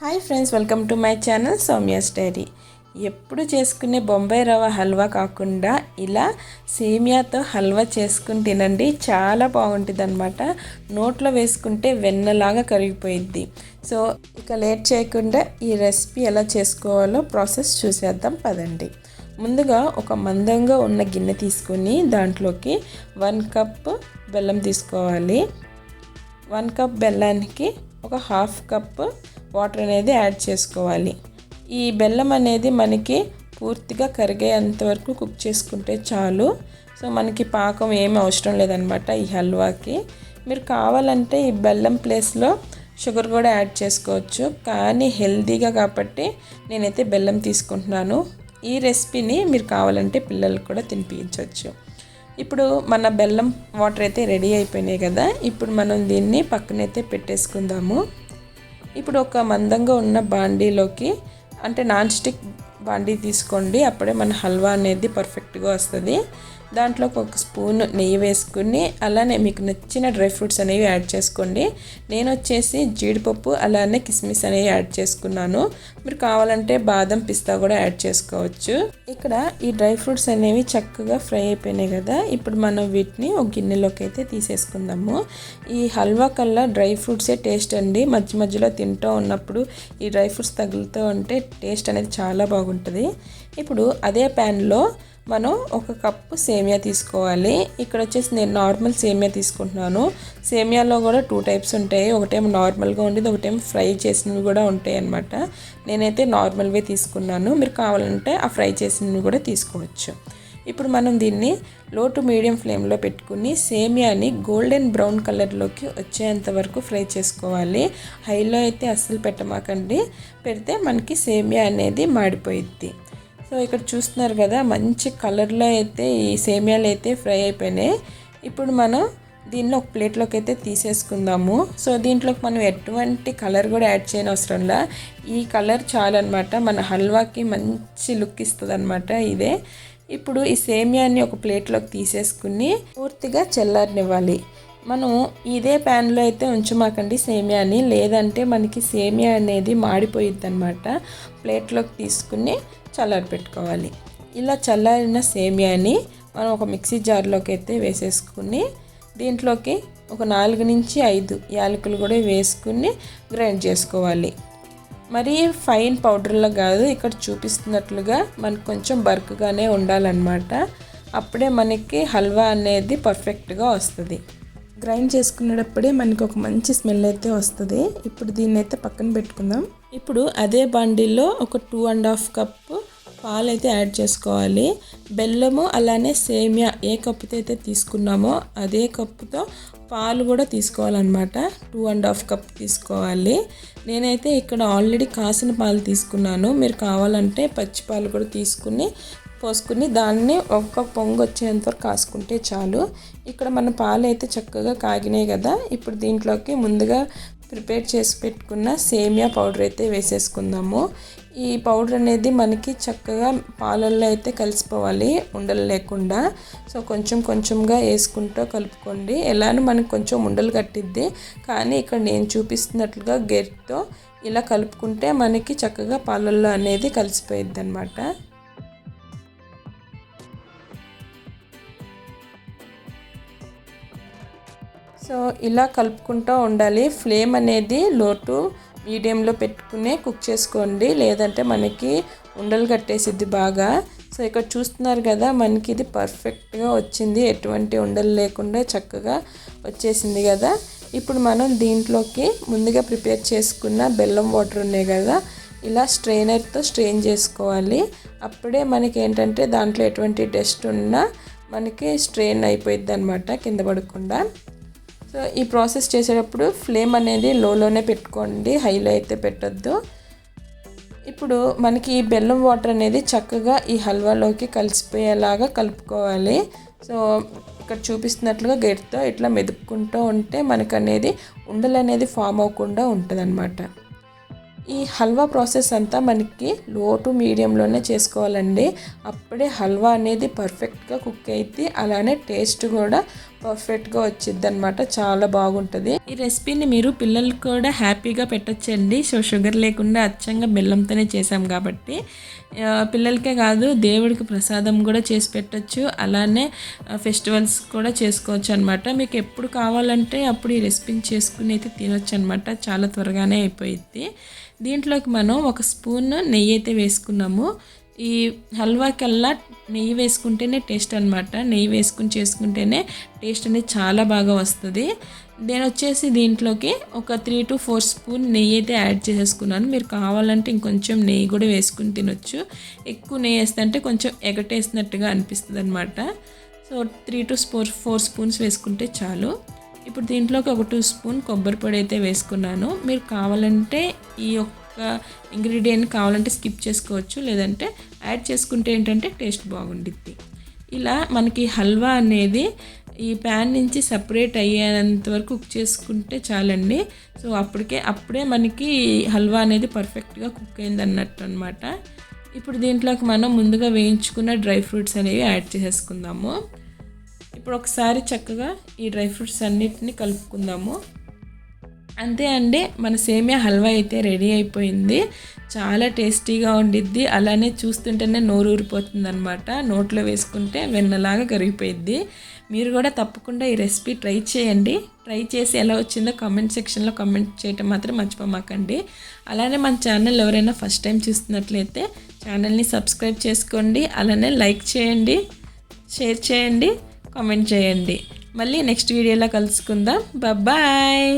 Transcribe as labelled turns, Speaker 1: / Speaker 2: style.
Speaker 1: Hi friends welcome to my channel Soumya's diary ఎప్పుడు చేసుకునే బొంబాయి రవ్వ హల్వా కాకుండా ఇలా సేమియాతో హల్వా చేసుకుని తినండి. చాలా బాగుంటుంది అనమాట నోట్లో వేసుకుంటే వెన్నలాగా కరిగిపోయిద్ది. సో ఇక లేట్ చేయకుండా ఈ రెసిపీ ఎలా చేసుకోవాలో ప్రాసెస్ చూసేద్దాం పదండి. ముందుగా ఒక మందంగా ఉన్న గిన్నె తీసుకుని దాంట్లోకి వన్ కప్ బెల్లం తీసుకోవాలి. వన్ కప్ బెల్లానికి ఒక హాఫ్ కప్ వాటర్ అనేది యాడ్ చేసుకోవాలి. ఈ బెల్లం అనేది మనకి పూర్తిగా కరిగేంత వరకు కుక్ చేసుకుంటే చాలు. సో మనకి పాకం ఏమి అవసరం లేదనమాట ఈ హల్వాకి. మీరు కావాలంటే ఈ బెల్లం ప్లేస్లో షుగర్ కూడా యాడ్ చేసుకోవచ్చు. కానీ హెల్తీగా కాబట్టి నేనైతే బెల్లం తీసుకుంటున్నాను. ఈ రెసిపీని మీరు కావాలంటే పిల్లలకు కూడా తినిపించవచ్చు. ఇప్పుడు మన బెల్లం వాటర్ అయితే రెడీ అయిపోయినాయి కదా. ఇప్పుడు మనం దీన్ని పక్కనైతే పెట్టేసుకుందాము. ఇప్పుడు ఒక మందంగా ఉన్న బాండీలోకి అంటే నాన్ స్టిక్ బాండీ తీసుకోండి. అప్పుడే మన హల్వా అనేది పర్ఫెక్ట్గా వస్తుంది. దాంట్లోకి ఒక స్పూన్ నెయ్యి వేసుకుని అలానే మీకు నచ్చిన డ్రై ఫ్రూట్స్ అనేవి యాడ్ చేసుకోండి. నేను వచ్చేసి జీడిపప్పు అలానే కిస్మిస్ అనేవి యాడ్ చేసుకున్నాను. మీరు కావాలంటే బాదం పిస్తా కూడా యాడ్ చేసుకోవచ్చు. ఇక్కడ ఈ డ్రై ఫ్రూట్స్ అనేవి చక్కగా ఫ్రై అయిపోయినాయి కదా. ఇప్పుడు మనం వీటిని ఒక గిన్నెలోకి అయితే తీసేసుకుందాము. ఈ హల్వా కల్లా డ్రై ఫ్రూట్సే టేస్ట్ అండి. మధ్య మధ్యలో తింటూ ఉన్నప్పుడు ఈ డ్రై ఫ్రూట్స్ తగులుతూ ఉంటే టేస్ట్ అనేది చాలా బాగుంటుంది. ఉంటుంది. ఇప్పుడు అదే ప్యాన్లో మనం ఒక కప్పు సేమియా తీసుకోవాలి. ఇక్కడ వచ్చేసి నేను నార్మల్ సేమియా తీసుకుంటున్నాను. సేమియాలో కూడా టూ టైప్స్ ఉంటాయి. ఒకటేమో నార్మల్గా ఉండేది ఒకటేమో ఫ్రై చేసినవి కూడా ఉంటాయి అన్నమాట. నేనైతే నార్మల్వే తీసుకున్నాను. మీరు కావాలంటే ఆ ఫ్రై చేసినవి కూడా తీసుకోవచ్చు. ఇప్పుడు మనం దీన్ని లో టు మీడియం ఫ్లేమ్లో పెట్టుకుని సేమియాని గోల్డెన్ బ్రౌన్ కలర్లోకి వచ్చేంత వరకు ఫ్రై చేసుకోవాలి. హైలో అయితే అస్సలు పెట్టమాకండి. పెడితే మనకి సేమియా అనేది మాడిపోయిద్ది. సో ఇక్కడ చూస్తున్నారు కదా మంచి కలర్లో అయితే ఈ సేమియాలు అయితే ఫ్రై అయిపోయినాయి. ఇప్పుడు మనం దీన్ని ఒక ప్లేట్లోకి అయితే తీసేసుకుందాము. సో దీంట్లోకి మనం ఎటువంటి కలర్ కూడా యాడ్ చేయని అవసరంలా ఈ కలర్ చాలన్నమాట. మన హల్వాకి మంచి లుక్ ఇస్తుంది అనమాట ఇదే. ఇప్పుడు ఈ సేమియాని ఒక ప్లేట్లోకి తీసేసుకుని పూర్తిగా చల్లారనివ్వాలి. మనం ఇదే ప్యాన్లో అయితే ఉంచమాకండి సేమియాని లేదంటే మనకి సేమియా అనేది మాడిపోయిద్ది అనమాట ప్లేట్లోకి తీసుకుని చల్లారి పెట్టుకోవాలి. ఇలా చల్లారిన సేమియాని మనం ఒక మిక్సీ జార్లోకి అయితే వేసేసుకుని దీంట్లోకి ఒక నాలుగు నుంచి ఐదు యాలకులు కూడా వేసుకుని గ్రైండ్ చేసుకోవాలి. మరీ ఫైన్ పౌడర్లో కాదు ఇక్కడ చూపిస్తున్నట్లుగా మనకు కొంచెం బర్క్గానే ఉండాలన్నమాట. అప్పుడే మనకి హల్వా అనేది పర్ఫెక్ట్గా వస్తుంది. గ్రైండ్ చేసుకునేటప్పుడే మనకి ఒక మంచి స్మెల్ అయితే వస్తుంది. ఇప్పుడు దీన్ని అయితే పక్కన పెట్టుకుందాం. ఇప్పుడు అదే బండిలో ఒక టూ అండ్ హాఫ్ కప్ పాలు అయితే యాడ్ చేసుకోవాలి. బెల్లము అలానే సేమియా ఏ కప్పుతో అయితే తీసుకున్నామో అదే కప్పుతో పాలు కూడా తీసుకోవాలన్నమాట. టూ అండ్ హాఫ్ కప్ తీసుకోవాలి. నేనైతే ఇక్కడ ఆల్రెడీ కాసిన పాలు తీసుకున్నాను. మీరు కావాలంటే పచ్చి పాలు కూడా తీసుకుని పోసుకుని దాన్ని ఒక్క పొంగు వచ్చేంత వరకు కాసుకుంటే చాలు. ఇక్కడ మన పాలు అయితే చక్కగా కాగినాయి కదా. ఇప్పుడు దీంట్లోకి ముందుగా ప్రిపేర్ చేసి పెట్టుకున్న సేమియా పౌడర్ అయితే వేసేసుకుందాము. ఈ పౌడర్ అనేది మనకి చక్కగా పాలల్లో అయితే కలిసిపోవాలి ఉండలు లేకుండా. సో కొంచెం కొంచెంగా వేసుకుంటూ కలుపుకోండి. ఎలానో మనకు కొంచెం ఉండలు కట్టిద్ది. కానీ ఇక్కడ నేను చూపిస్తున్నట్లుగా గెరితో ఇలా కలుపుకుంటే మనకి చక్కగా పాలల్లో అనేది కలిసిపోయిద్ది అనమాట సో ఇలా కలుపుకుంటూ ఉండాలి. ఫ్లేమ్ అనేది లోటు మీడియంలో పెట్టుకునే కుక్ చేసుకోండి. లేదంటే మనకి ఉండలు కట్టేసిద్ది బాగా. సో ఇక్కడ చూస్తున్నారు కదా మనకి ఇది పర్ఫెక్ట్గా వచ్చింది. ఎటువంటి ఉండలు లేకుండా చక్కగా వచ్చేసింది కదా. ఇప్పుడు మనం దీంట్లోకి ముందుగా ప్రిపేర్ చేసుకున్న బెల్లం వాటర్ ఉన్నాయి కదా ఇలా స్ట్రెయినర్తో స్ట్రెయిన్ చేసుకోవాలి. అప్పుడే మనకి ఏంటంటే దాంట్లో ఎటువంటి డస్ట్ ఉన్నా మనకి స్ట్రెయిన్ అయిపోయింది అనమాట కింద పడకుండా. సో ఈ ప్రాసెస్ చేసేటప్పుడు ఫ్లేమ్ అనేది లోలోనే పెట్టుకోండి. హైలో అయితే పెట్టద్దు. ఇప్పుడు మనకి ఈ బెల్లం వాటర్ అనేది చక్కగా ఈ హల్వాలోకి కలిసిపోయేలాగా కలుపుకోవాలి. సో ఇక్కడ చూపిస్తున్నట్లుగా గెట్తో ఇట్లా మెదుపుకుంటూ ఉంటే మనకు అనేది ఉండలు అనేది ఫామ్ అవ్వకుండా ఉంటుంది ఈ హల్వా ప్రాసెస్ అంతా మనకి లో టు మీడియంలోనే చేసుకోవాలండి. అప్పుడే హల్వా అనేది పర్ఫెక్ట్గా కుక్ అయితే అలానే టేస్ట్ కూడా పర్ఫెక్ట్గా వచ్చింది అనమాట చాలా బాగుంటుంది. ఈ రెసిపీని మీరు పిల్లలకు కూడా హ్యాపీగా పెట్టచ్చండి. సో షుగర్ లేకుండా అచ్చంగా బెల్లంతోనే చేసాం కాబట్టి. పిల్లలకే కాదు దేవుడికి ప్రసాదం కూడా చేసి పెట్టచ్చు. అలానే ఫెస్టివల్స్ కూడా చేసుకోవచ్చు అనమాట మీకు ఎప్పుడు కావాలంటే అప్పుడు ఈ రెసిపీని చేసుకుని అయితే తినొచ్చు అనమాట చాలా త్వరగానే అయిపోయింది దీంట్లోకి మనం ఒక స్పూన్ నెయ్యి అయితే వేసుకున్నాము. ఈ హల్వాకల్లా నెయ్యి వేసుకుంటేనే టేస్ట్ అనమాట నెయ్యి వేసుకుని చేసుకుంటేనే టేస్ట్ అనేది చాలా బాగా వస్తుంది. నేను వచ్చేసి దీంట్లోకి ఒక త్రీ టు ఫోర్ స్పూన్ నెయ్యి అయితే యాడ్ చేసేసుకున్నాను. మీరు కావాలంటే ఇంకొంచెం నెయ్యి కూడా వేసుకుని తినొచ్చు. ఎక్కువ నెయ్యి వేస్తే అంటే కొంచెం ఎగటేసినట్టుగా అనిపిస్తుంది అనమాట so three to four four spoons వేసుకుంటే చాలు. ఇప్పుడు దీంట్లోకి ఒక టూ స్పూన్ కొబ్బరి పొడి అయితే వేసుకున్నాను. మీరు కావాలంటే ఈ యొక్క ఇంగ్రీడియంట్ కావాలంటే స్కిప్ చేసుకోవచ్చు లేదంటే యాడ్ చేసుకుంటే ఏంటంటే టేస్ట్ బాగుండిద్ది. ఇలా మనకి హల్వా అనేది ఈ ప్యాన్ నుంచి సపరేట్ అయ్యేంత వరకు కుక్ చేసుకుంటే చాలండి. సో అప్పటికే అప్పుడే మనకి హల్వా అనేది పర్ఫెక్ట్గా కుక్ అయింది అన్నట్టు అనమాట ఇప్పుడు దీంట్లోకి మనం ముందుగా వేయించుకున్న డ్రై ఫ్రూట్స్ అనేవి యాడ్ చేసేసుకుందాము. ఇప్పుడు ఒకసారి చక్కగా ఈ డ్రై ఫ్రూట్స్ అన్నిటిని కలుపుకుందాము. అంతే అండి మన సేమియా హల్వా అయితే రెడీ అయిపోయింది. చాలా టేస్టీగా ఉండిద్ది అలానే చూస్తుంటేనే నోరు ఊరిపోతుంది అనమాట నోట్లో వేసుకుంటే వెన్నలాగా కరిగిపోయిద్ది. మీరు కూడా తప్పకుండా ఈ రెసిపీ ట్రై చేయండి. ట్రై చేసి ఎలా వచ్చిందో కామెంట్ సెక్షన్లో కామెంట్ చేయటం మాత్రం మర్చిపోమాకండి. అలానే మన ఛానల్ ఎవరైనా ఫస్ట్ టైం చూస్తున్నట్లయితే ఛానల్ని సబ్స్క్రైబ్ చేసుకోండి అలానే లైక్ చేయండి షేర్ చేయండి కామెంట్ చేయండి. మళ్ళీ నెక్స్ట్ వీడియోలో కలుసుకుందాం. బాయ్